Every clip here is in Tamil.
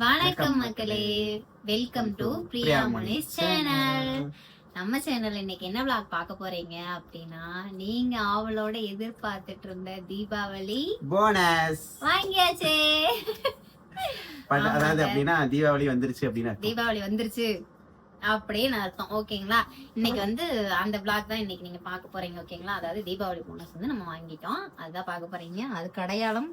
வணக்கம் மக்களே. Welcome to Priya Munis channel நம்ம சேனல் இன்னைக்கு என்ன vlog பார்க்க போறீங்க அப்படின்னா நீங்க ஆவலோட எதிர்பார்த்துட்டு இருந்த தீபாவளி போனஸ் வாங்கியாச்சே. அதாவது. அப்படின்னா தீபாவளி வந்துருச்சு அப்படின்னு அர்த்தம். தீபாவளி வந்துருச்சு அப்படின்னு அர்த்தம். ஓகேங்களா? இன்னைக்கு வந்து அந்த vlog தான் இன்னைக்கு நீங்க பார்க்க போறீங்க ஓகேங்களா? அதாவது தீபாவளி போனஸ் வந்து நம்ம வாங்கிட்டோம். அதுதான் பார்க்க போறீங்க. அதுக்கு அடையாளம்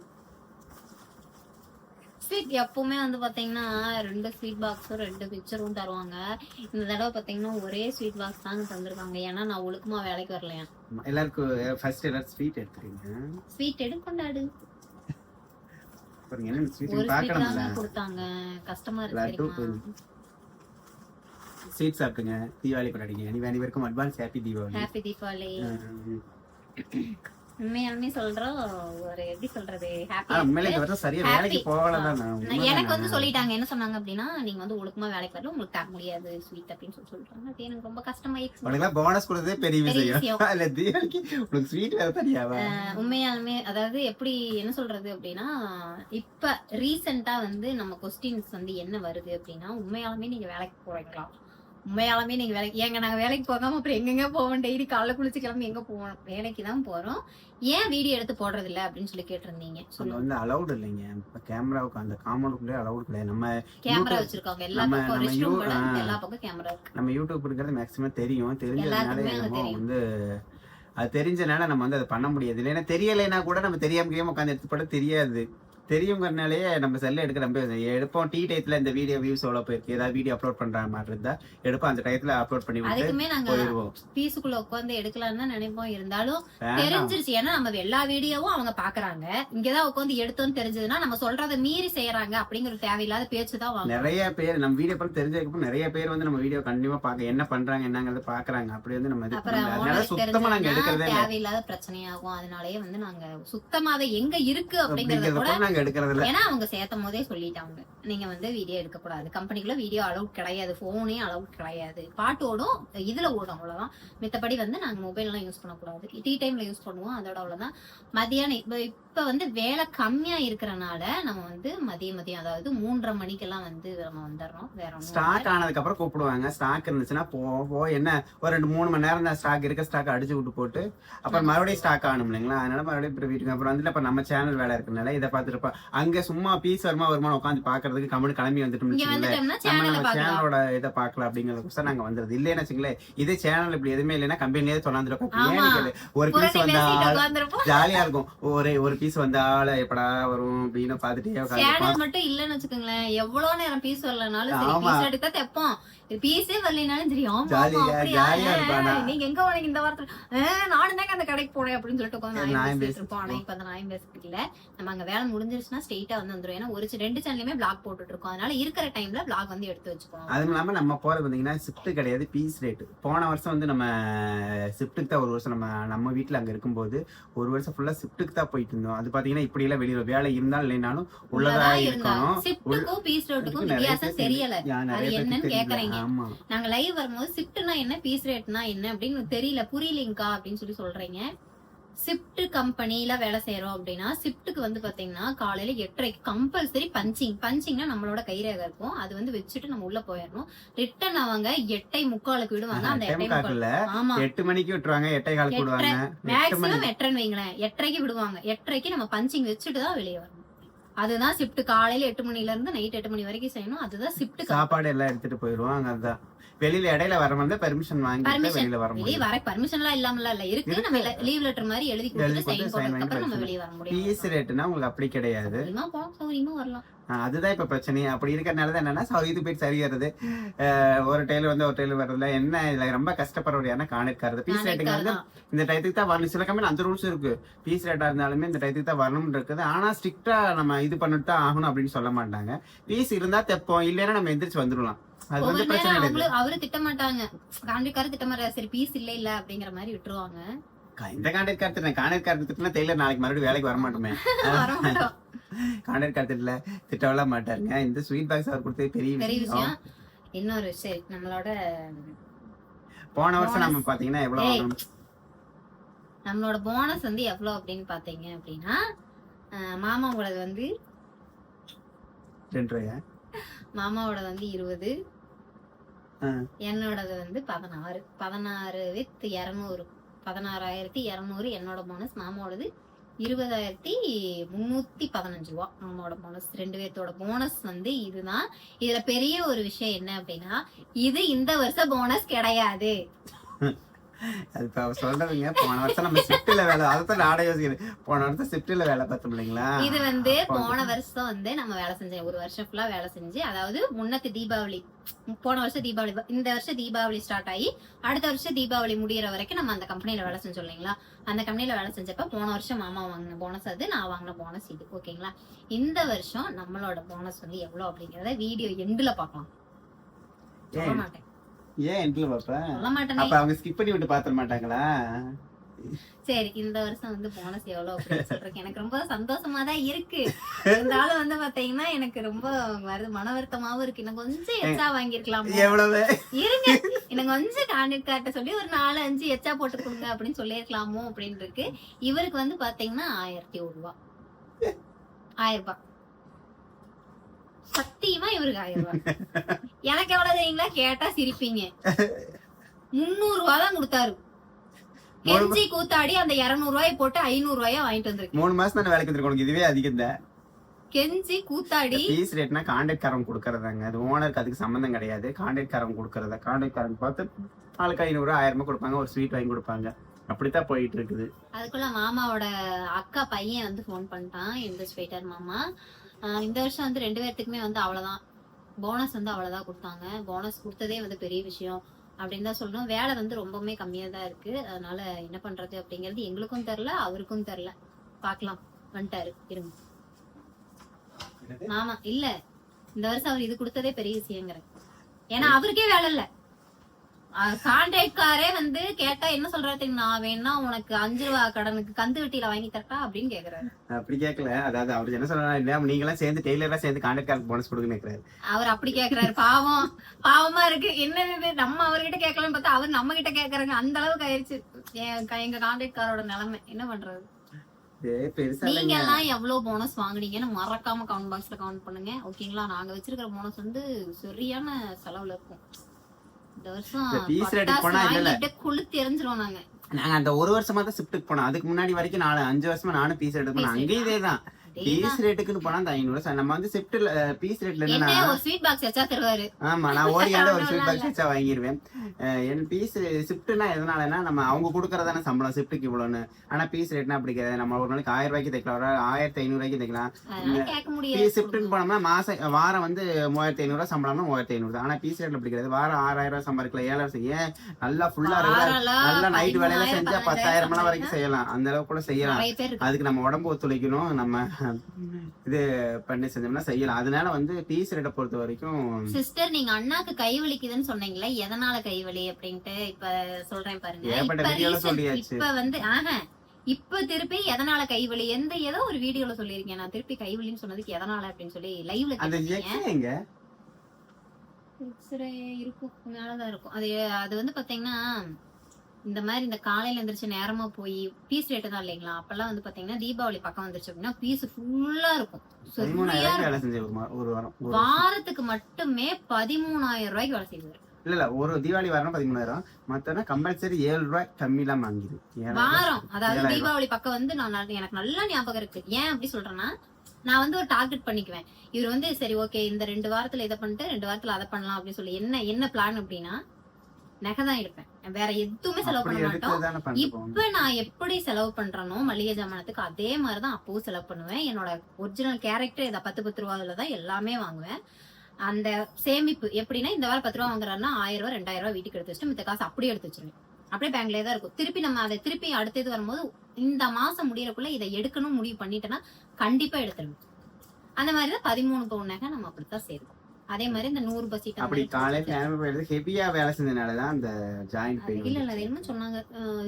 ஸ்வீட் எப்பவுமே வந்து பாத்தீங்கன்னா ரெண்டு ஸ்வீட் பாக்ஸும் ரெண்டு பிக்சரும் தருவாங்க. இந்த தடவை பாத்தீங்கன்னா ஒரே ஸ்வீட் பாக்ஸ் தாங்க தந்திருக்காங்க. ஏன்னா நான் ஒழுக்கமா வேலைக்கு வரலையா? எல்லாருக்கும் ஃபர்ஸ்ட் எல்லாரும் ஸ்வீட் எடுத்துறீங்க ஸ்வீட் எடு. கொண்டாடு பாருங்க என்ன ஒரு ஸ்வீட் தாங்க கொடுத்தாங்க. கஷ்டமா இருக்கு? ஸ்வீட் சாப்பிட்டுங்க தீபாவளி கொண்டாடிங்க. நீ வேணி வரைக்கும் advance happy Deepavali. Happy Deepavali. உண்மையாலுமே சொல்றோம் ஒரு எப்படி சொல்றது. வேலைக்கு போகல தான் நான். நான் எனக்கு வந்து சொல்லிட்டாங்க. என்ன சொன்னாங்க அப்படின்னா நீங்க வந்து ஒழுக்கமா வேலைக்கு வரல உங்களுக்கு தர முடியாது ஸ்வீட் அப்படின்னு சொல்லி சொல்றாங்க அது எனக்கு ரொம்ப கஷ்டமாயிடுச்சு. உனக்கு போனஸ் கொடுத்ததே பெரிய பெரிய விஷயம். விஷயம். இல்ல தீபாவளிக்கு உனக்கு ஸ்வீட் வேற தனியாவா? அஹ் உண்மையாலுமே அதாவது எப்படி என்ன சொல்றது அப்படின்னா இப்ப ரீசெண்டா வந்து நம்ம கொஸ்டின்ஸ் வந்து என்ன வருது அப்படின்னா உண்மையாலுமே நீங்க வேலைக்கு போறீங்களா உண்மையாலுமே நீங்க வேலைக்கு ஏங்க நாங்க வேலைக்கு போகாம அப்புறம் எங்கெங்க போவோம்? டெய்லி காலைல குளிச்சு கிளம்பி எங்க போவோம்? வேலைக்கு தான் போறோம். ஏன் வீடியோ எடுத்து போடுறது இல்ல அப்படின்னு சொல்லி கேட்டிருந்தீங்க. சொல்லுங்க. வந்து அலௌட் இல்லைங்க. இப்ப கேமராவுக்கு அந்த காம்பவுண்டுக்குள்ளே அலௌட் கிடையாது. நம்ம கேமரா வச்சிருக்காங்க எல்லா பக்கம். எல்லா கேமரா இருக்கு. நம்ம யூடியூப் இருக்கிறது மேக்ஸிமம் தெரியும். தெரிஞ்சதுனால அது. வந்து அது தெரிஞ்சனால நம்ம வந்து அதை பண்ண முடியாது. இல்லைன்னா தெரியலைன்னா கூட நம்ம தெரியாம தெரியாம உட்காந்து எடுத்து போட தெரியாது. தெரியுங்கிறனாலேயே நம்ம செல்ல எடுக்க ரொம்ப எடுப்போம். டீ டயத்துல இந்த வீடியோ வியூஸ் எவ்வளவு போயிருக்கு? ஏதாவது வீடியோ அப்லோட் பண்ற மாதிரி இருந்தா எடுப்போம். அந்த டயத்துல அப்லோட் பண்ணி அதுக்குமே நாங்க பீஸுக்குள்ள உட்காந்து எடுக்கலாம்னு தான் நினைப்போம். இருந்தாலும் தெரிஞ்சிருச்சு. ஏன்னா நம்ம எல்லா வீடியோவும் அவங்க பாக்குறாங்க. இங்கதான் உட்காந்து எடுத்தோம்னு தெரிஞ்சதுன்னா நம்ம சொல்றதை மீறி செய்யறாங்க அப்படிங்கிற தேவையில்லாத பேச்சு தான் வாங்க நிறைய பேர் நம்ம வீடியோ பார்த்து தெரிஞ்சதுக்கப்புறம் நிறைய பேர் வந்து நம்ம வீடியோ கண்டிப்பா பாக்க என்ன பண்றாங்க என்னங்கறத பாக்குறாங்க. அப்படி வந்து நம்ம. அதனால சுத்தமா நாங்க எடுக்கிறதே தேவையில்லாத பிரச்சனையாகும். அதனாலயே வந்து நாங்க சுத்தமாவே எங்க இருக்கு அப்படிங்கறத அப்படிங்கறத கூட எடுக்கிறது இல்ல ஏன்னா அவங்க சேர்த்தும் போதே சொல்லிட்டாங்க. நீங்க வந்து வீடியோ எடுக்கக்கூடாது. கம்பெனிக்குள்ள வீடியோ அலவுட் கிடையாது. போனே அலவுட் கிடையாது. பாட்டு ஓடும். இதுல ஓடும் அவ்வளவுதான். மித்தபடி வந்து நாங்க மொபைல் எல்லாம் யூஸ் பண்ணக்கூடாது. டீ டைம்ல யூஸ் பண்ணுவோம். அதோட அவ்வளவுதான். மதியானம் இப்ப இப்ப வந்து வேலை கம்மியா இருக்கிறனால நம்ம வந்து மதிய மதியம் அதாவது மூன்றரை மணிக்கெல்லாம் வந்து நம்ம வந்துடுறோம். வேற ஸ்டாக் ஆனதுக்கு அப்புறம் கூப்பிடுவாங்க. ஸ்டாக் இருந்துச்சுன்னா போ என்ன? ஒரு ரெண்டு மூணு மணி நேரம் தான் ஸ்டாக் இருக்க ஸ்டாக் அடிச்சு விட்டு போட்டு அப்புறம் மறுபடியும் ஸ்டாக் ஆகணும் இல்லைங்களா? அதனால மறுபடியும் வீட்டுக்கு அப்புறம் அப்ப நம்ம சேனல் வேலை இருக்கனால இதை பார்த்துருப்பா அங்க சும்மா பீஸ் வருமா வருமா உட்காந்து பாக்குறதுக்கு கம்மி கிளம்பி வந்துட்டோம்னு பாக்கலாம் சேனலோட இதை பார்க்கலாம் அப்படிங்கிறது நாங்க வந்துருது இல்லைன்னு வச்சுங்களேன் இதே சேனல் இப்படி எதுவுமே இல்லைன்னா கம்பெனிலே சொன்னாந்துருக்கோம் ஆமா. ஒரு பீஸ் வந்தா ஜாலியா இருக்கும். ஒரு ஒரு பீஸ் வந்தால எப்படா வரும் அப்படின்னு பாத்துட்டே சேனல் மட்டும் இல்லன்னு வச்சுக்கோங்களேன். எவ்வளவு நேரம் பீஸ் வரலனாலும் சரி. பீஸ் எடுத்தா தெப்போம். பீஸே வரலனாலும் சரி ஆமா நீங்க எங்க போனீங்க இந்த வாரத்துல நானும் தாங்க அந்த கடைக்கு போனேன் அப்படின்னு சொல்லிட்டு உட்காந்து நாயம் பேசிட்டு இருப்போம். ஆனா இப்ப அந்த நாயம் இல்ல. நம்ம அங்க வேலை முடிஞ்சிருச்சுன்னா ஸ்ட்ரெயிட்டா வந்து வந்துரும். ஏன்னா ஒரு ரெண்டு சேனலுமே பிளாக் போட்டுட்டு இருக்கோம் அதனால இருக்கிற டைம்ல பிளாக் வந்து எடுத்து வச்சுக்கோம் அதுவும் இல்லாம நம்ம போறது பாத்தீங்கன்னா ஷிஃப்ட் கிடையாது பீஸ் ரேட் போன வருஷம் வந்து நம்ம ஷிஃப்ட்டுக்கு தான் ஒரு வருஷம் நம்ம நம்ம வீட்ல அங்க இருக்கும்போது ஒரு வருஷம் ஃபுல்லா ஷிஃப்ட்டுக்கு தான் போயிட்டு இருந்தோம். அது பாத்தீங்கன்னா இப்படி எல்லாம் வெளியில வேலை இருந்தாலும் இல்லைனாலும் உள்ளதா இருக்கணும். ஷிஃப்ட்டுக்கும் பீஸ் ரேட்டுக்கும் வித்தியாசம் தெரியல. அது என்னன்னு. கேக்குறீங்க. ஆமா. நாங்க லைவ் வரும்போது ஷிஃப்ட்னா என்ன பீஸ் ரேட்னா என்ன அப்படின்னு தெரியல. புரியலிங்கா அப்படின்னு சொல்லி சொல்றீங்க. ஷிஃப்ட் கம்பெனில வேலை செய்யறோம் அப்படின்னா ஷிஃப்ட்டுக்கு வந்து பாத்தீங்கன்னா காலையில எட்டரைக்கு கம்பல்சரி பஞ்சிங் பஞ்சிங்னா நம்மளோட கைரேகை இருக்கும். அது வந்து வச்சுட்டு நம்ம உள்ள போயிடணும். ரிட்டர்ன் அவங்க எட்டை முக்காலுக்கு விடுவாங்க. அந்த எட்டை டைம் முக்கால். காக்கல ஆமா. எட்டு மணிக்கு விட்டுருவாங்க எட்டை காலுக்கு. விடுவாங்க. மேக்ஸிமம் எட்டரைன்னு வைங்களேன். எட்டரைக்கு விடுவாங்க. எட்டரைக்கு நம்ம பஞ்சிங் வச்சுட்டு தான் வெளியே வரணும். அதுதான் ஷிஃப்ட் காலையில எட்டு மணில இருந்து நைட் எட்டு மணி வரைக்கும் செய்யணும். அதுதான் ஷிஃப்ட் சாப்பாடு எல்லாம் எடுத்துட்டு போயிருவாங்க அதுதான் வெளியில இடையில வர மாதிரி பெர்மிஷன் Permission. வெளியில வர முடியும் வர பர்மிஷன் எல்லாம் இல்லாமல இல்ல இருக்கு. நம்ம லீவ் லெட்டர் மாதிரி எழுதி கொடுத்து சைன் போட்டதுக்கு வாங்கி அப்புறம் நம்ம. வெளியே வர முடியும் ரேட்னா உங்களுக்கு அப்படி கிடையாது சௌகரியமா வரலாம் அதுதான் இப்ப பிரச்சனை. அப்படி இருக்கறனால தான் என்னன்னா இது போயிட்டு சரியாறது ஆஹ் ஒரு டெய்லர் வந்து ஒரு டெய்லர் வர்றதுல என்ன இதுல ரொம்ப கஷ்டப்படுறது ஏன்னா காணிருக்காரு பீஸ் ரேட்டுங்க வந்து இந்த டயத்துக்கு தான் வரணும். சில கம்பெனி அந்த ரூல்ஸ் இருக்கு. பீஸ் ரேட்டா இருந்தாலுமே இந்த டயத்துக்கு தான் வரணும்னு இருக்குது. ஆனா ஸ்ட்ரிக்டா நம்ம இது பண்ணிட்டு தான் ஆகணும் அப்படின்னு சொல்ல மாட்டாங்க. பீஸ் இருந்தா தெப்போம். இல்லைன்னா நம்ம எந்திரிச்சு வந்துடலாம். அது வந்து பிரச்சனை அவரு திட்ட மாட்டாங்க காண்டிக்காரு திட்ட மாட்டாரு சரி பீஸ் இல்ல இல்ல அப்படிங்கிற மாதிரி விட்டுருவாங்க. இந்த கான்ட்ராக்ட் கார்டு கான்ட்ராக்ட் கார்டு திட்டினா டெய்லர் நாளைக்கு மறுபடியும் வேலைக்கு வர மாட்டோமே. கான்ட்ராக்ட் கார்டு திட்டல திட்டவெல்லாம் மாட்டாருங்க. இந்த ஸ்வீட் பாக்ஸ் அவர் கொடுத்தது பெரிய விஷயம். விஷயம். இன்னொரு சரி நம்மளோட போன வருஷம். நம்ம பாத்தீங்கன்னா எவ்வளவு? நம்மளோட போனஸ் வந்து எவ்வளவு அப்படின்னு பாத்தீங்க அப்படின்னா அஹ், மாமா உங்களது வந்து ரெண்டு ரூபாயா? மாமாவோட வந்து இருபது. என்னோடது வந்து பதினாறு. பதினாறு வித் இரநூறு. பதினாறாயிரத்தி இரநூறு என்னோட போனஸ் மாமாவோடது இருபதாயிரத்தி முன்னூத்தி பதினஞ்சு ரூபா. மாமாவோட போனஸ் ரெண்டு பேர்த்தோட போனஸ் வந்து இதுதான். இதுல பெரிய ஒரு விஷயம் என்ன அப்படின்னா இது இந்த வருஷம் போனஸ் கிடையாது. அது இப்ப சொல்றதுங்க போன வருஷம் நம்ம ஷிஃப்ட்ல வேலை அதைத்தான் நாடே யோசிக்கிறேன். போன வருஷம் ஷிஃப்ட்ல வேலை பார்த்தோம் இல்லைங்களா? இது வந்து போன வருஷம் வந்து நம்ம வேலை செஞ்சோம். ஒரு வருஷம் ஃபுல்லா வேலை செஞ்சு அதாவது முன்னத்து தீபாவளி போன வருஷம் தீபாவளி இந்த வருஷம் தீபாவளி ஸ்டார்ட் ஆகி அடுத்த வருஷம் தீபாவளி முடியிற வரைக்கும் நம்ம அந்த கம்பெனில வேலை செஞ்சோம் இல்லைங்களா? அந்த கம்பெனில வேலை செஞ்சப்ப போன வருஷம் மாமா வாங்கின போனஸ் அது நான் வாங்கின போனஸ் இது ஓகேங்களா இந்த வருஷம் நம்மளோட போனஸ் வந்து எவ்வளவு அப்படிங்கறத வீடியோ எண்டுல பார்க்கலாம். சொல்ல மாட்டேன். ஏன் என்ட்ல பாப்பேன் சொல்ல மாட்டேனே அப்ப அவங்க ஸ்கிப் பண்ணி விட்டு பாத்திர மாட்டாங்களா? சரி இந்த வருஷம் வந்து போனஸ் எவ்வளவு அப்படின்னு சொல்றேன் எனக்கு ரொம்ப சந்தோஷமா தான் இருக்கு. இருந்தாலும் வந்து பாத்தீங்கன்னா எனக்கு ரொம்ப வருது மன வருத்தமாவும் இருக்கு. எனக்கு கொஞ்சம் எச்சா வாங்கிருக்கலாம் எவ்வளவு? இருங்க. எனக்கு கொஞ்சம் கான்டெக்ட் கார்ட்ட சொல்லி ஒரு நாலு அஞ்சு எச்சா போட்டு கொடுங்க அப்படின்னு சொல்லியிருக்கலாமோ அப்படின்னு இருக்கு. இவருக்கு வந்து பாத்தீங்கன்னா ஆயிரத்தி ஒரு ரூபா. ஆயிரம் ரூபாய். சத்தியமா இவருக்கு ஆயிரம் ரூபாய் எனக்கு எவ்வளவு தெரியுங்களா? கேட்டா சிரிப்பீங்க. முந்நூறு ரூபாய் தான் கொடுத்தாரு. கெஞ்சி கூத்தாடி அந்த இருநூறு ரூபாய் போட்டு ஐநூறு ரூபாயா வாங்கிட்டு வந்திருக்கு. மூணு மாசம் தானே வேலைக்கு வந்துருக்கணும் இதுவே அதிகம் தான் கெஞ்சி கூத்தாடி. பீஸ் ரேட்னா கான்ட்ராக்ட் காரங்க கொடுக்கறதாங்க. அது ஓனருக்கு அதுக்கு சம்மந்தம் கிடையாது. கான்ட்ராக்ட் காரங்க கொடுக்கறதா? கான்ட்ராக்ட் காரங்க பார்த்து ஆளுக்கு ஐநூறு ஆயிரம் ரூபாய் கொடுப்பாங்க. ஒரு ஸ்வீட் வாங்கி கொடுப்பாங்க. அப்படித்தான் போயிட்டு இருக்குது. அதுக்குள்ள மாமாவோட அக்கா பையன் வந்து ஃபோன் பண்ணிட்டான். எந்த ஸ்வீட்டர் மாமா? இந்த வருஷம் வந்து ரெண்டு பேர்த்துக்குமே வந்து அவ்வளவுதான். போனஸ் வந்து அவ்வளவுதான் கொடுத்தாங்க. போனஸ் கொடுத்ததே வந்து பெரிய விஷயம் அப்படின்னு தான் சொல்லணும். வேலை வந்து ரொம்பவுமே கம்மியா தான் இருக்கு. அதனால என்ன பண்றது அப்படிங்கிறது எங்களுக்கும் தெரியல அவருக்கும் தெரியல. பார்க்கலாம். வந்துட்டாரு. இருங்க. மாமா இல்ல. இந்த வருஷம் அவர் இது கொடுத்ததே பெரிய விஷயங்கிற ஏன்னா அவருக்கே வேலை இல்ல. கான்ட்ராக்ட்காரே வந்து கேட்டா என்ன சொல்றாரு தெரியுமா? நான் வேணா உனக்கு அஞ்சு ரூபா கடனுக்கு கந்து வட்டியில வாங்கி தரட்டா அப்படின்னு கேக்குறாரு. அப்படி கேட்கல அதாவது அவர் என்ன சொல்றாரு நீங்க எல்லாம் சேர்ந்து டெய்லரா சேர்ந்து கான்ட்ராக்ட் காரங்க போனஸ் நினைக்கிறாரு அவர் அப்படி கேக்குறாரு. பாவம். பாவமா இருக்கு. என்னது இது? நம்ம அவர்கிட்ட கேட்கலாம்னு பார்த்தா அவர் நம்ம கிட்ட கேக்குறாங்க. அந்த அளவுக்கு க- எங்க கான்ட்ராக்ட்காரோட நிலைமை. என்ன பண்றது? நீங்க எல்லாம் எவ்வளவு போனஸ் வாங்குனீங்கன்னு மறக்காம கமெண்ட் பாக்ஸ்ல கமெண்ட் பண்ணுங்க. ஓகேங்களா? நாங்க வச்சிருக்கிற போனஸ் வந்து சரியான செலவுல இருக்கும். இந்த வருஷம் கொளுத்தி எரிஞ்சிருவோம் நாங்க. நாங்க அந்த ஒரு வருஷமா தான் ஷிஃப்ட்டுக்கு போனோம். அதுக்கு முன்னாடி வரைக்கும் நாலு அஞ்சு வருஷமா நானும் பீஸ் ரேட் போனேன். அங்கேயும் இதே தான். பீஸ் ரேட்டுக்குன்னு போனா அந்த ஐநூறு நம்ம வந்து ஷிஃப்ட்ல பீஸ் ரேட்ல என்ன ஒரு ஸ்வீட் பாக்ஸ் வச்சா தருவாரு. ஆமா நான் ஓடியாட ஒரு ஸ்வீட் பாக்ஸ் வச்சா வாங்கிடுவேன் என் பீஸ் ஷிஃப்ட்னா எதனாலனா நம்ம அவங்க கொடுக்கறதான சம்பளம் ஷிஃப்ட்டுக்கு இவ்வளோன்னு ஆனா பீஸ் ரேட்னா அப்படி கிடையாது. நம்ம ஒரு நாளைக்கு ஆயிரம் ரூபாய்க்கு தைக்கலாம். ஒரு ஆயிரத்தி ஐநூறு ரூபாய்க்கு தைக்கலாம். ஷிஃப்ட்னு போனோம்னா மாசம் வாரம் வந்து மூவாயிரத்தி ஐநூறு ரூபாய் சம்பளம்னா மூவாயிரத்தி ஐநூறு தான். ஆனா பீஸ் ரேட்ல அப்படி கிடையாது. வாரம் ஆறாயிரம் ரூபாய் சம்பாதிக்கலாம் ஏழாயிரம் செய்ய. நல்லா ஃபுல்லா வாரம்லாம் நல்லா நைட் வேலையில பதிமூணாயிரம், செஞ்சா பத்தாயிரம் மணி வரைக்கும் செய்யலாம். அந்த அளவுக்கு கூட செய்யலாம். அதுக்கு நம்ம உடம்பு ஒத்துழைக்கணும். நம்ம இது பண்ணி செஞ்சோம்னா செய்யலாம். அதனால வந்து பீஸ் ரேட்டை பொறுத்த வரைக்கும் சிஸ்டர் நீங்க அண்ணாக்கு கை வலிக்குதுன்னு சொன்னீங்களே எதனால கை வலி அப்படின்ட்டு இப்ப சொல்றேன் பாருங்க. இப்ப வந்து ஆஹா இப்ப திருப்பி எதனால கை வலி எந்த ஏதோ ஒரு வீடியோல சொல்லியிருக்கேன். நான் திருப்பி கை வலின்னு சொன்னதுக்கு எதனால அப்படின்னு சொல்லி லைவ்ல கேட்டீங்க எக்ஸ்ரே இருக்கும். மேலதான் இருக்கும். அது அது வந்து பாத்தீங்கன்னா இந்த மாதிரி இந்த காலையில எந்திரிச்சு நேரமா போய் பீஸ் ரேட்டு தான் இல்லைங்களா? அப்பெல்லாம் வந்து பாத்தீங்கன்னா தீபாவளி பக்கம் வந்துருச்சு அப்படின்னா பீஸ் ஃபுல்லா இருக்கும். வாரத்துக்கு மட்டுமே பதிமூணாயிரம் ரூபாய்க்கு வேலை செய்வாரு. இல்ல இல்ல ஒரு தீபாவளி வரணும் பதிமூணாயிரம். மத்தனா கம்பல்சரி ஏழு ரூபாய் கம்மி இல்லாம வாங்கிது வாரம். அதாவது தீபாவளி பக்கம் வந்து நான் எனக்கு நல்லா ஞாபகம் இருக்கு. ஏன் அப்படி சொல்றேன்னா நான் வந்து ஒரு டார்கெட் பண்ணிக்குவேன். இவர் வந்து சரி ஓகே இந்த ரெண்டு வாரத்துல இதை பண்ணிட்டு ரெண்டு வாரத்துல அதை பண்ணலாம் அப்படின்னு சொல்லி என்ன என்ன பிளான் அப்படின்னா நகை தான் எடுப்பேன். வேற எதுவுமே செலவு பண்ண மாட்டோம். இப்ப நான் எப்படி செலவு பண்றேனோ மளிகை ஜாமானத்துக்கு அதே மாதிரிதான் அப்பவும் செலவு பண்ணுவேன். என்னோட ஒரிஜினல் கேரக்டர் இதை பத்து பத்து ரூபாயில தான் எல்லாமே வாங்குவேன். அந்த சேமிப்பு எப்படின்னா இந்த வாரம் பத்து ரூபா வாங்குறாருன்னா ஆயிரம் ரூபாய் ரெண்டாயிரம் ரூபாய் வீட்டுக்கு எடுத்து வச்சுட்டு மித்த காசு அப்படியே எடுத்து வச்சிருவேன் அப்படியே பேங்க்லயே தான் இருக்கும். திருப்பி நம்ம அதை திருப்பி அடுத்த இது வரும்போது இந்த மாசம் முடியறக்குள்ள இதை எடுக்கணும் முடிவு பண்ணிட்டேன்னா கண்டிப்பா எடுத்துருவேன் அந்த மாதிரி தான் பதிமூணு பவுன் நகை நம்ம அப்படித்தான் சேர்க்கும் அதே மாதிரி இந்த நூறு பஸ் சீட் அப்படி காலையில நேரம் போயிடுது. ஹெவியா வேலை செஞ்சதுனாலதான் அந்த ஜாயிண்ட் இல்ல பெயின் இல்ல அது என்னமோ சொன்னாங்க.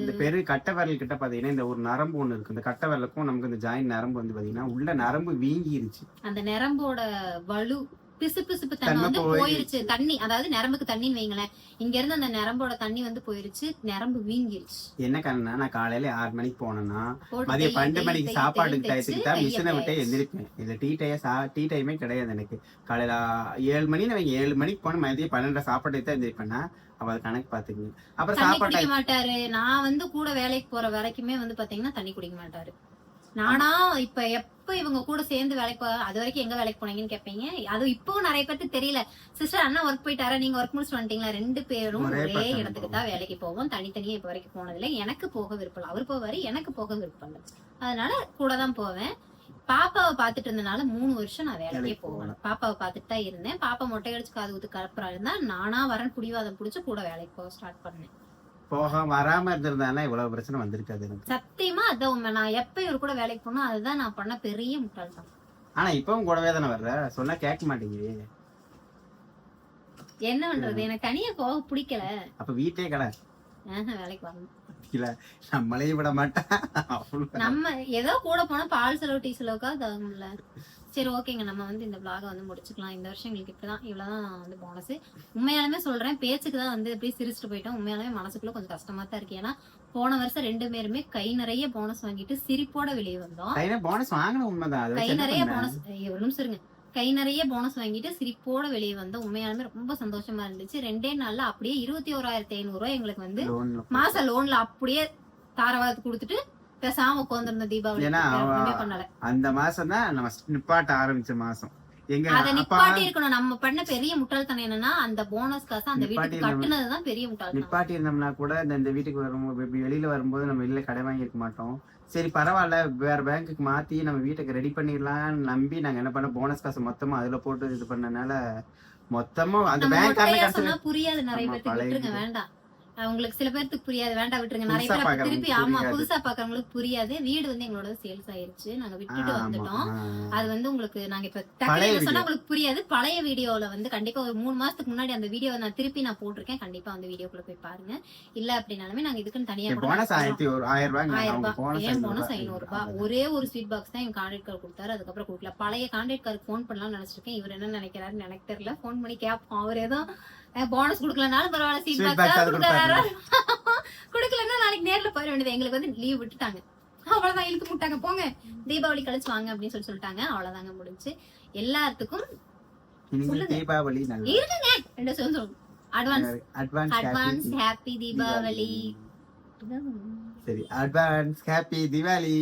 இந்த பெரு கட்டை விரல் கிட்ட பாத்தீங்கன்னா இந்த ஒரு நரம்பு ஒண்ணு இருக்கு. இந்த கட்டை விரலுக்கும் நமக்கு இந்த ஜாயின் நரம்பு வந்து பாத்தீங்கன்னா உள்ள நரம்பு வீங்கிருச்சு. அந்த நரம்போட வலு பிசு பிசுப்பு தன்மை தன்மை வந்து போயிருச்சு. தண்ணி அதாவது நரம்புக்கு தண்ணின்னு வைங்களேன். இங்க இருந்து அந்த நரம்போட தண்ணி வந்து போயிருச்சு. நரம்பு வீங்கிருச்சு. என்ன காரணம்னா நான் காலையில ஆறு மணிக்கு போனேன்னா மதியம் தைய, பன்னெண்டு மணிக்கு தைய, டயத்துக்கு தான் மிஷினை விட்டே. எந்திரிப்பேன் இதுல டீ டைய சா டீ டைமே கிடையாது எனக்கு. காலையில ஏழு மணி வைங்க ஏழு மணிக்கு போன மதியம் பன்னெண்டு சாப்பாடு தான் எந்திரிப்பேன்னா அப்ப அது கணக்கு பாத்துக்கங்க அப்புறம் தண்ணி சாப்பாடு மாட்டாரு. நான் வந்து கூட வேலைக்கு போற வரைக்குமே வந்து பாத்தீங்கன்னா தண்ணி குடிக்க மாட்டாரு. நானா இப்ப எப்ப இவங்க கூட சேர்ந்து வேலைக்கு போ அது வரைக்கும் எங்க வேலைக்கு போனீங்கன்னு கேட்பீங்க அது இப்பவும் நிறைய பேருக்கு தெரியல. சிஸ்டர் அண்ணா ஒர்க் போயிட்டாரா? நீங்க ஒர்க் முடிச்சு வந்துட்டீங்களா? ரெண்டு பேரும் ஒரே இடத்துக்கு தான் வேலைக்கு போவோம். தனித்தனியா இப்ப வரைக்கும் போனதில்ல. எனக்கு போக விருப்பம் இல்ல. அவர் போவாரு எனக்கு போக விருப்பம் இல்ல. அதனால கூட தான் போவேன். பாப்பாவை பாத்துட்டு இருந்தனால மூணு வருஷம் நான் வேலைக்கே போவேன் பாப்பாவை பார்த்துட்டு தான் இருந்தேன். பாப்பா மொட்டை அடிச்சு காது ஊத்து கலப்புறா இருந்தா நானா வரேன் புடிவாதம் புடிச்சு கூட வேலைக்கு போக ஸ்டார்ட் பண்ணேன். போக வராம இருந்திருந்தானா இவ்வளவு பிரச்சனை வந்திருக்காது எனக்கு. சத்தியமா அதான் உண்மை. நான் எப்ப இவர் கூட வேலைக்கு போனோம் அதுதான் நான் பண்ண பெரிய முட்டாள்தான். ஆனா இப்பவும் கூடவே தானே வர்ற? சொன்னா கேட்க மாட்டேங்குது. என்ன பண்றது? எனக்கு தனியா போக பிடிக்கல. அப்ப வீட்டே கடை. வேலைக்கு வரணும். இல்ல நம்மளையும் விட மாட்டான் நம்ம ஏதோ கூட போனா பால் செலவு டீ செலவுக்காக ஆகும்ல. சரி ஓகேங்க. நம்ம வந்து இந்த vlog வந்து முடிச்சுக்கலாம். இந்த வருஷம் எங்களுக்கு இப்படிதான். இவ்வளவுதான் வந்து போனஸ் உண்மையாலுமே சொல்றேன் பேச்சுக்கு தான் வந்து அப்படியே சிரிச்சுட்டு போயிட்டோம். உண்மையாலுமே மனசுக்குள்ள கொஞ்சம் கஷ்டமா தான் இருக்கு. ஏன்னா போன வருஷம் ரெண்டு பேருமே கை நிறைய போனஸ் வாங்கிட்டு சிரிப்போட வெளியே வந்தோம். கையில போனஸ் வாங்கின உண்மைதான். அதை கை நிறைய? போனஸ் ஒரு நிமிஷம் கை நிறைய போனஸ் வாங்கிட்டு சிரிப்போட வெளியே வந்தோம். உண்மையாலுமே ரொம்ப சந்தோஷமா இருந்துச்சு. ரெண்டே நாள்ல அப்படியே இருபத்தி ஓராயிரத்தி ஐநூறு ரூபாய் எங்களுக்கு வந்து மாச லோன்ல அப்படியே தாரவாத்து கொடுத்துட்டு பேசாம உட்காந்துருந்த தீபாவளி ஏன்னா அந்த மாசம் தான் நம்ம நிப்பாட்ட ஆரம்பிச்ச மாசம். எங்க அத நிப்பாட்டி இருக்கணும். நம்ம பண்ண பெரிய முட்டாள்தனம் என்னன்னா அந்த போனஸ் காசு அந்த வீட்டுக்கு கட்டுனதுதான் பெரிய முட்டாள்தனம். நிப்பாட்டி இருந்தோம்னா கூட இந்த வீட்டுக்கு வரும்போது வெளியில வரும்போது நம்ம வெளியில கடை வாங்கி இருக்க மாட்டோம். சரி பரவாயில்ல. வேற பேங்க்குக்கு மாத்தி நம்ம வீட்டுக்கு ரெடி பண்ணிடலாம்னு நம்பி நாங்க என்ன பண்ண போனஸ் காசு மொத்தமா அதுல போட்டு இது பண்ணனால மொத்தமா அந்த பேங்க் புரியாது. நிறைய பேருக்கு. வேண்டாம். அவங்களுக்கு சில பேருக்கு புரியாது. வேண்டாம் விட்டுருங்க. நிறைய பேர் அப்ப திருப்பி ஆமா. புதுசா பாக்குறவங்களுக்கு புரியாது. வீடு வந்து எங்களோட சேல்ஸ் ஆயிருச்சு. நாங்க விட்டுட்டு வந்துட்டோம். அது வந்து உங்களுக்கு நாங்க இப்ப சொன்னா video. உங்களுக்கு புரியாது. பழைய வீடியோல வந்து கண்டிப்பா ஒரு மூணு மாசத்துக்கு முன்னாடி அந்த வீடியோ நான் திருப்பி நான் போட்டிருக்கேன். கண்டிப்பா அந்த வீடியோக்குள்ள போய் பாருங்க. இல்ல அப்படின்னாலுமே நாங்க இதுக்குன்னு தனியா போனஸ் ஆயிரம் ரூபாய். ஏன் போனஸ் ஐநூறு ரூபாய். ஒரே ஒரு ஸ்வீட் பாக்ஸ் தான் என் கான்டாக்ட் கார்டு கொடுத்தாரு. அதுக்கப்புறம் கொடுக்கல. பழைய கான்டாக்ட் கார்டு ஃபோன் பண்ணலாம்னு நினைச்சிருக்கேன். இவர் என்ன நினைக்கிறாருன்னு எனக்கு தெரியல. ஃபோன் பண்ணி கேட்போம் அவர் ஏதோ போனஸ் கொடுக்கலனாலும் பரவாயில்ல கொடுக்குறாரு. கொடுக்கலன்னா நாளைக்கு நேர்ல போயிட வேண்டியது எங்களுக்கு வந்து லீவ் விட்டுட்டாங்க. அவ்வளவுதான் இழுத்து முட்டாங்க போங்க தீபாவளி கழிச்சு வாங்க அப்படின்னு சொல்லி சொல்லிட்டாங்க. அவ்வளவுதாங்க முடிஞ்சு. எல்லாத்துக்கும். தீபாவளி நல்ல ரெண்டு சொல்லு சொல்லுங்க. Advance advance advance happy Deepavali. சரி அட்வான்ஸ் ஹாப்பி தீபாவளி.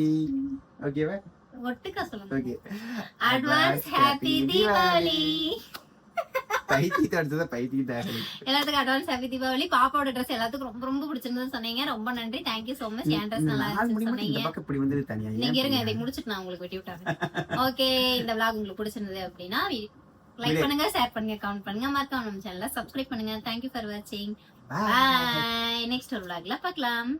ஓகேவா ஒட்டுக்கா சொல்லுங்க. Okay advance happy Deepavali. பைத்தியத்தை அடுத்தது பைத்தியத்தை எல்லாத்துக்கும் அட்வான்ஸ் ஹாப்பி தீபாவளி. பாப்பாவோட ட்ரெஸ் எல்லாத்துக்கும் ரொம்ப ரொம்ப பிடிச்சிருந்தது சொன்னீங்க. ரொம்ப நன்றி. தேங்க்யூ சோ மச் என் ட்ரெஸ் நல்லா நாலு இருந்துச்சு சொன்னீங்க. இப்படி தனியா? நீங்க இருங்க இதை? முடிச்சிட்டு நான் உங்களுக்கு வெட்டி விட்டாங்க ஓகே இந்த vlog உங்களுக்கு பிடிச்சிருந்தது அப்படின்னா லைக். பண்ணுங்க ஷேர் பண்ணுங்க கமெண்ட் பண்ணுங்க. மறக்காம நம்ம சேனலை சப்ஸ்கிரைப் பண்ணுங்க. தேங்க்யூ ஃபார் வாட்சிங். பாய் நெக்ஸ்ட் ஒரு vlogல பார்க்கலாம்.